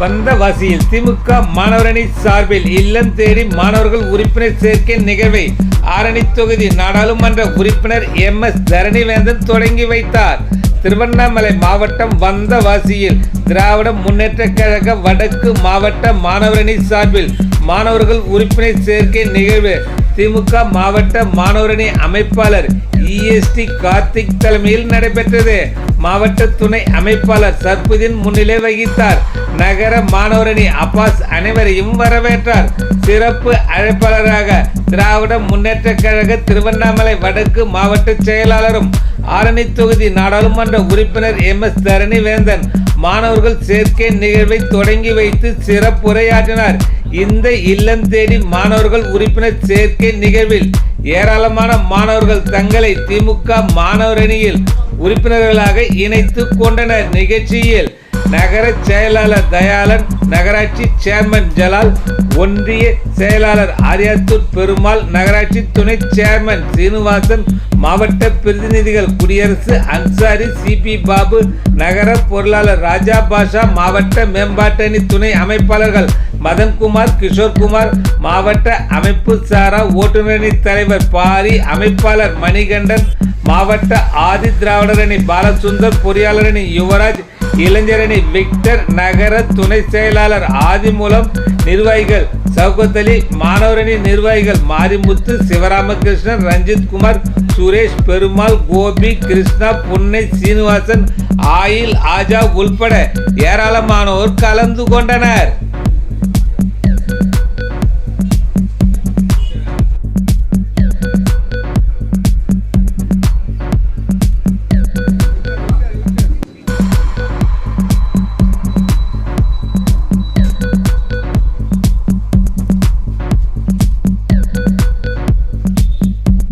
வந்தவாசியில் திமுக மாணவரணி சார்பில் இல்லம் தேடி மாணவர்கள் உறுப்பினர் சேர்க்கை நிகழ்வை ஆரணி தொகுதி நாடாளுமன்ற உறுப்பினர் எம் எஸ் தரணிவேந்தன் தொடங்கி வைத்தார். திருவண்ணாமலை மாவட்டம் வந்தவாசியில் திராவிட முன்னேற்ற கழக வடக்கு மாவட்ட மாணவரணி சார்பில் மாணவர்கள் உறுப்பினர் சேர்க்கை நிகழ்வு திமுக மாவட்ட மாணவரணி அமைப்பாளர் இஎஸ்டி கார்த்திக் தலைமையில் நடைபெற்றது. மாவட்ட துணை அமைப்பாளர் சர்புதீன் முன்னிலை வகித்தார். நகர மாணவரணி அப்பாஸ் அனைவரையும் வரவேற்றார். சிறப்பு அழைப்பாளராக திராவிட முன்னேற்ற கழக திருவண்ணாமலை வடக்கு மாவட்ட செயலாளரும் ஆரணி தொகுதி நாடாளுமன்ற உறுப்பினர் எம் எஸ் தரணி வேந்தன் மாணவர்கள் சேர்க்கை நிகழ்வை தொடங்கி வைத்து சிறப்புரையாற்றினார். இந்த இல்லம் தேடி மாணவர்கள் உறுப்பினர் சேர்க்கை நிகழ்வில் ஏராளமான மாணவர்கள் தங்களை திமுக மாணவரணியில் உறுப்பினர்களாக இணைத்து கொண்டனர். நிகழ்ச்சியில் நகர செயலாளர் தயாளன் நகராட்சி சேர்மன் ஜலால் ஒன்றிய செயலாளர் ஆரியாத்தூர் பெருமாள் நகராட்சி துணை சேர்மன் சீனிவாசன் மாவட்ட பிரதிநிதிகள் குடியரசு அன்சாரி சிபி பாபு நகர பொருளாளர் ராஜா பாஷா மாவட்ட மேம்பாட்டணி துணை அமைப்பாளர்கள் மதன்குமார் கிஷோர்குமார் மாவட்ட அமைப்பு சாரா ஓட்டுநரணி தலைவர் பாரி அமைப்பாளர் மணிகண்டன் மாவட்ட ஆதி திராவிடரணி பாலசுந்தர் பொறியாளரணி யுவராஜ் இளைஞரணி விக்டர் நகர துணை செயலாளர் ஆதிமூலம் நிர்வாகிகள் சவுகத்தலி மாணவரணி நிர்வாகிகள் மாரிமுத்து சிவராமகிருஷ்ணன் ரஞ்சித் குமார் சுரேஷ் பெருமாள் கோபி கிருஷ்ணா புன்னை சீனிவாசன் ஆயில் ஆஜா உள்பட ஏராளமானோர் கலந்து கொண்டனர்.